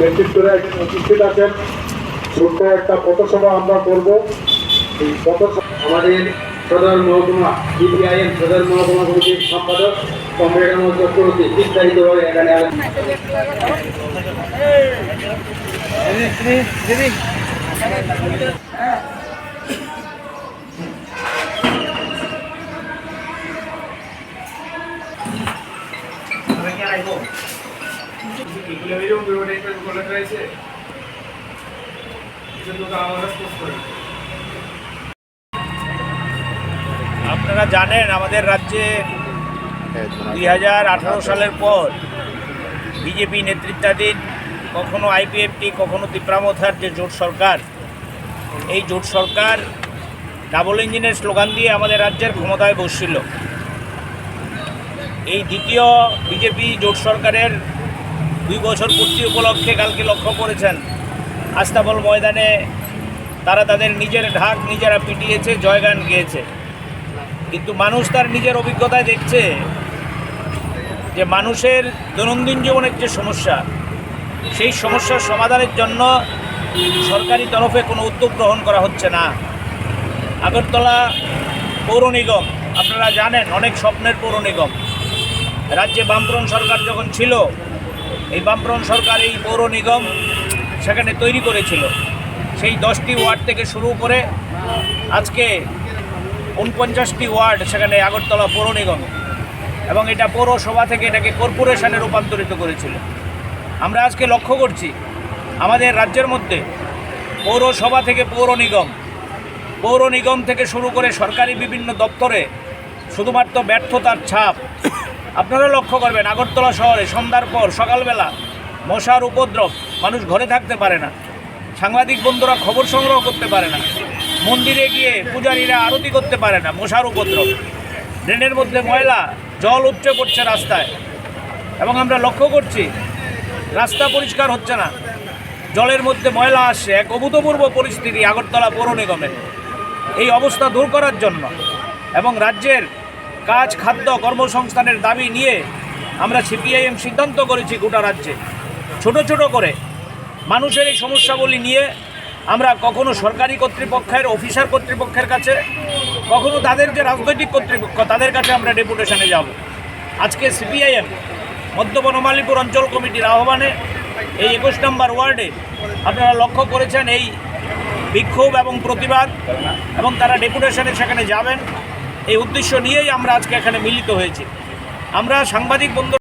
নেতৃত্বরা এখানে উপস্থিত আছেন ছোট্ট একটা পথসভা আমরা করব এই পথসভা আমাদের সদর মহকুমা সিপিআইএম সদর মহকুমা কমিটির সম্পাদক কমরেড আহমদ চক্রবর্তী বিস্তারিতভাবে এখানে আলোচনা আপনারা জানেন আমাদের রাজ্যে দুই হাজার আঠারো সালের পর বিজেপি নেতৃত্বাধীন কখনো আইপিএফটি, কখনো তিপ্রামথার যে জোট সরকার। এই জোট সরকার ডাবল ইঞ্জিনের স্লোগান দিয়ে আমাদের রাজ্যের ক্ষমতায় বসছিল। এই দ্বিতীয় বিজেপি জোট সরকারের দুই বছর পূর্তি উপলক্ষে কালকে লক্ষ্য করেছেন আস্তাবল ময়দানে। তারা তাদের নিজের ঢাক নিজেরা পিটিয়েছে, জয়গান গেয়েছে। কিন্তু মানুষ তার নিজের অভিজ্ঞতায় দেখছে যে মানুষের দৈনন্দিন জীবনের যে সমস্যা, সেই সমস্যার সমাধানের জন্য সরকারি তরফে কোনো উদ্যোগ গ্রহণ করা হচ্ছে না। আগরতলা পৌর নিগম, আপনারা জানেন অনেক স্বপ্নের পৌর নিগম। রাজ্যে বামফ্রন্ট সরকার যখন ছিল এই বামফ্রন্ট সরকার, এই পৌর নিগম সেখানে তৈরি করেছিল। সেই দশটি ওয়ার্ড থেকে শুরু করে আজকে উনপঞ্চাশটি ওয়ার্ড সেখানে আগরতলা পৌর নিগম এবং এটা পৌরসভা থেকে এটাকে কর্পোরেশনে রূপান্তরিত করেছিল। আমরা আজকে লক্ষ্য করছি, আমাদের রাজ্যের মধ্যে পৌরসভা থেকে পৌর নিগম পৌর নিগম থেকে শুরু করে সরকারি বিভিন্ন দপ্তরে শুধুমাত্র ব্যর্থতার ছাপ আপনারা লক্ষ্য করবেন, আগরতলা শহরে সন্ধ্যার পর সকালবেলা মশার উপদ্রব, মানুষ ঘরে থাকতে পারে না। সাংবাদিক বন্ধুরা খবর সংগ্রহ করতে পারে না। মন্দিরে গিয়ে পূজারীরা আরতি করতে পারে না মশার উপদ্রব। ড্রেনের মধ্যে ময়লা, জল উপচে পড়ছে রাস্তায়। এবং আমরা লক্ষ্য করছি, রাস্তা পরিষ্কার হচ্ছে না। জলের মধ্যে ময়লা আসছে, এক অভূতপূর্ব পরিস্থিতি আগরতলা পৌর নিগমের এই অবস্থা দূর করার জন্য। এবং রাজ্যের কাজ, খাদ্য, কর্মসংস্থানের দাবি নিয়ে আমরা সিপিআইএম সিদ্ধান্ত করেছি গোটা রাজ্যে। ছোট ছোট করে মানুষের এই সমস্যাগুলি নিয়ে আমরা কখনো সরকারি কর্তৃপক্ষের, অফিসার কর্তৃপক্ষের কাছে, কখনো তাদের যে রাজনৈতিক কর্তৃপক্ষ, তাদের কাছে আমরা ডেপুটেশনে যাব। আজকে সিপিআইএম, মধ্য বনমালীপুর অঞ্চল কমিটির আহ্বানে এই একুশ নম্বর ওয়ার্ডে আপনারা লক্ষ্য করেছেন এই বিক্ষোভ এবং প্রতিবাদ এবং তারা ডেপুটেশনে সেখানে যাবেন। এই উদ্দেশ্য নিয়েই আমরা আজকে এখানে মিলিত হয়েছি। আমরা সাংবাদিক বন্ধু